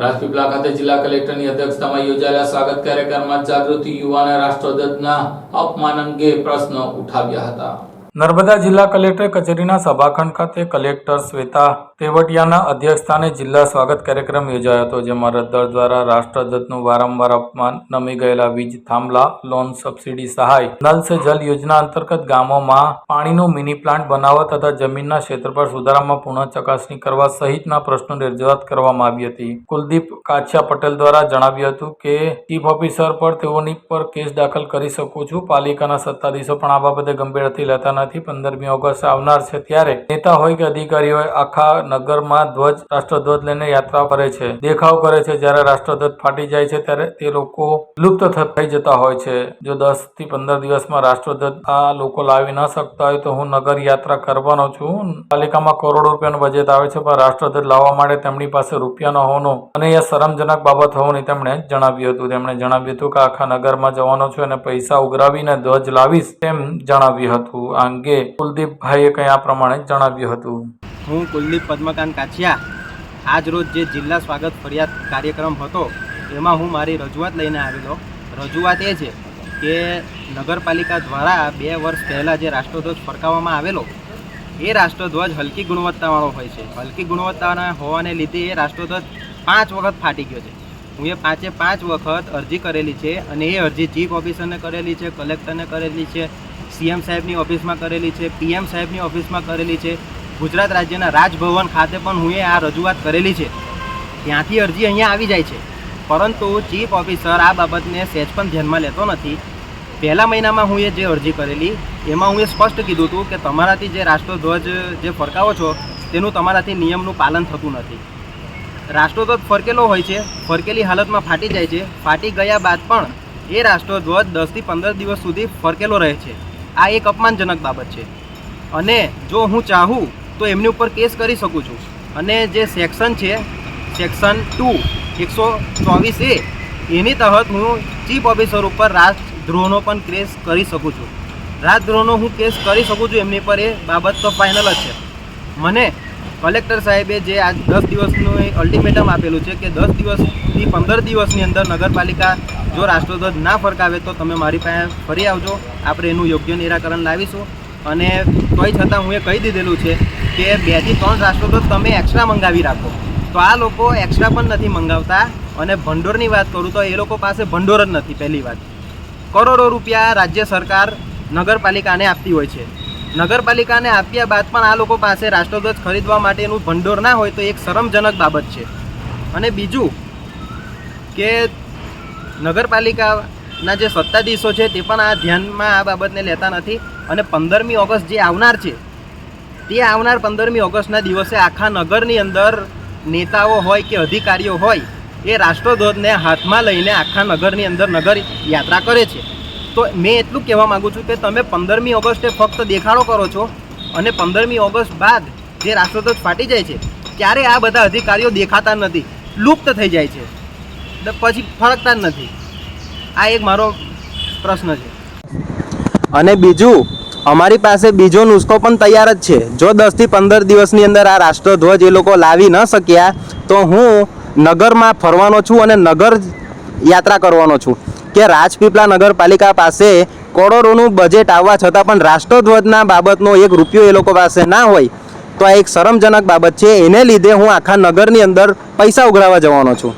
રાજપીપળા ખાતે જિલ્લા કલેક્ટરની અધ્યક્ષતામાં યોજાયેલા સ્વાગત કાર્યક્રમમાં જાગૃતિ યુવાને રાષ્ટ્રધ્વજના અપમાન અંગે પ્રશ્ન ઉઠાવ્યા હતા. નર્મદા જિલ્લા કલેક્ટર કચેરીના સભાખંડ ખાતે કલેક્ટર શ્વેતા તેવટિયાના અધ્યક્ષસ્થાને જિલ્લા સ્વાગત કાર્યક્રમ યોજાયો હતો, જેમાં રદ્દર દ્વારા રાષ્ટ્રધ્વજનું વારંવાર અપમાન નમી ગયેલા વીજ થાંભલા, લોન સબસિડી સહાય નલ સે જલ યોજના અંતર્ગત ગામોમાં પાણીનું મિની પ્લાન્ટ બનાવવા તથા જમીનના ક્ષેત્રફળ સુધારામાં પુનઃ ચકાસણી કરવા સહિતના પ્રશ્નોની રજૂઆત કરવામાં આવી હતી. કુલદીપ કાછિયા પટેલ દ્વારા જણાવ્યું હતું કે, ચીફ ઓફિસર પર તેઓની પર કેસ દાખલ કરી શકું છું. પાલિકાના સત્તાધીશો પણ આ બાબતે ગંભીરથી લેતા નથી. પંદરમી ઓગસ્ટ આવનાર છે ત્યારે નેતા હોય કે અધિકારી હોય, આખા નગરમાં ધ્વજ, રાષ્ટ્રધ્વજ લઈને યાત્રા કરે છે. દેખાવ કરે છે જ્યારે રાષ્ટ્રધ્વજ ફાટી જાય છે ત્યારે તે લોકો લુપ્ત થઈ જતા હોય છે. જો દસથી પંદર દિવસમાં રાષ્ટ્રધ્વજ આ લોકો લાવી ન શકતા હોય તો હું નગર યાત્રા કરવાનો છું. પાલિકામાં કરોડો રૂપિયાનું બજેટ આવે છે, પણ રાષ્ટ્રધ્વજ લાવવા માટે તેમની પાસે રૂપિયા ન હોવાનો અને એ શરમજનક બાબત હોવાની તેમણે જણાવ્યું હતું. તેમણે જણાવ્યું હતું કે આખા નગરમાં જવાનો છું અને પૈસા ઉઘરાવીને ધ્વજ લાવીશ તેમ જણાવ્યું હતું. આ અંગે કુલદીપભાઈએ કંઈ આ પ્રમાણે જણાવ્યું હતું. હું કુલદીપ પદ્મકાંત કાછિયા. આજરોજ જે જિલ્લા સ્વાગત ફરિયાદ કાર્યક્રમ હતો, એમાં હું મારી રજૂઆત લઈને આવેલો. રજૂઆત એ છે કે નગરપાલિકા દ્વારા બે વર્ષ પહેલાં જે રાષ્ટ્રધ્વજ ફરકાવવામાં આવેલો, એ રાષ્ટ્રધ્વજ હલકી ગુણવત્તાવાળો હોય છે. હલકી ગુણવત્તાના હોવાને લીધે એ રાષ્ટ્રધ્વજ પાંચ વખત ફાટી ગયો છે. હું એ પાંચે પાંચ વખત અરજી કરેલી છે અને એ અરજી ચીફ ઓફિસરને કરેલી છે, કલેક્ટરને કરેલી છે, સીએમ સાહેબની ઓફિસમાં કરેલી છે, પીએમ સાહેબની ઓફિસમાં કરેલી છે. ગુજરાત રાજ્યના રાજભવન ખાતે પણ હું આ રજૂઆત કરેલી છે. ત્યાંથી અરજી અહીંયા આવી જાય છે. પરંતુ ચીફ ઓફિસર આ બાબતને સહેજ પણ ધ્યાનમાં લેતો નથી. પહેલા મહિનામાં હું એ જે અરજી કરેલી, એમાં હું એ સ્પષ્ટ કીધું હતું કે તમારાથી જે રાષ્ટ્રધ્વજ જે ફરકાવો છો, તેનું તમારાથી નિયમનું પાલન થતું નથી. રાષ્ટ્રધ્વજ ફરકેલો હોય છે, ફરકેલી હાલતમાં ફાટી જાય છે. ફાટી ગયા બાદ પણ એ રાષ્ટ્રધ્વજ દસથી પંદર દિવસ સુધી ફરકેલો રહે છે. આ એક અપમાનજનક બાબત છે. અને જો હું ચાહું તો એમની ઉપર કેસ કરી શકું છું. અને જે સેક્શન છે સેક્શન ટુ એકસો ચોવીસ એ, એની તહત હું ચીફ ઓફિસર ઉપર રાજદ્રોહનો પણ કેસ કરી શકું છું. રાજદ્રોહનો હું કેસ કરી શકું છું એમની પર એ બાબત તો ફાઇનલ જ છે. મને કલેક્ટર સાહેબે જે આજ દસ દિવસનું અલ્ટિમેટમ આપેલું છે કે દસ દિવસથી પંદર દિવસની અંદર નગરપાલિકા જો રાષ્ટ્રધ્વજ ના ફરકાવે તો તમે મારી પાસે ફરી આવજો. આપણે એનું યોગ્ય નિરાકરણ લાવીશું. અને તોય છતાં હું એ કહી દીધેલું છે કે બેથી ત્રણ રાષ્ટ્રધ્વજ તમે એક્સ્ટ્રા મંગાવી રાખો. તો આ લોકો એક્સ્ટ્રા પણ નથી મંગાવતા. અને ભંડોળની વાત કરું તો એ લોકો પાસે ભંડોળ જ નથી, પહેલી વાત. કરોડો રૂપિયા રાજ્ય સરકાર નગરપાલિકાને આપતી હોય છે. નગરપાલિકાને આપ્યા બાદ પણ આ લોકો પાસે રાષ્ટ્રધ્વજ ખરીદવા માટેનું ભંડોળ ના હોય તો એક શરમજનક બાબત છે. અને બીજું કે નગરપાલિકાના જે સત્તાધીશો છે તે પણ આ ધ્યાનમાં આ બાબતને લેતા નથી. અને પંદરમી ઓગસ્ટ જે આવનાર છે તે આવનાર પંદરમી ઓગસ્ટના દિવસે આખા નગરની અંદર નેતાઓ હોય કે અધિકારીઓ હોય, એ રાષ્ટ્રધ્વજને હાથમાં લઈને આખા નગરની અંદર નગર યાત્રા કરે છે. તો મેં એટલું કહેવા માગું છું કે તમે પંદરમી ઓગસ્ટે ફક્ત દેખાડો કરો છો અને પંદરમી ઓગસ્ટ બાદ જે રાષ્ટ્રધ્વજ ફાટી જાય છે, ત્યારે આ બધા અધિકારીઓ દેખાતા નથી, લુપ્ત થઈ જાય છે. પછી ફરકતા જ નથી. આ એક મારો પ્રશ્ન છે. અને બીજું અમારી પાસે બીજો નુસ્ખો પણ તૈયાર જ છે. જો દસથી પંદર દિવસની અંદર આ રાષ્ટ્રધ્વજ એ લોકો લાવી ન શક્યા, તો હું નગરમાં ફરવાનો છું અને નગર યાત્રા કરવાનો છું. કે રાજપીપળા નગરપાલિકા પાસે કરોડોનું બજેટ આવવા છતાં પણ રાષ્ટ્રધ્વજના બાબતનો એક રૂપિયો એ લોકો પાસે ના હોય, તો આ એક શરમજનક બાબત છે. એને લીધે હું આખા નગરની અંદર પૈસા ઉઘરાવા જવાનો છું.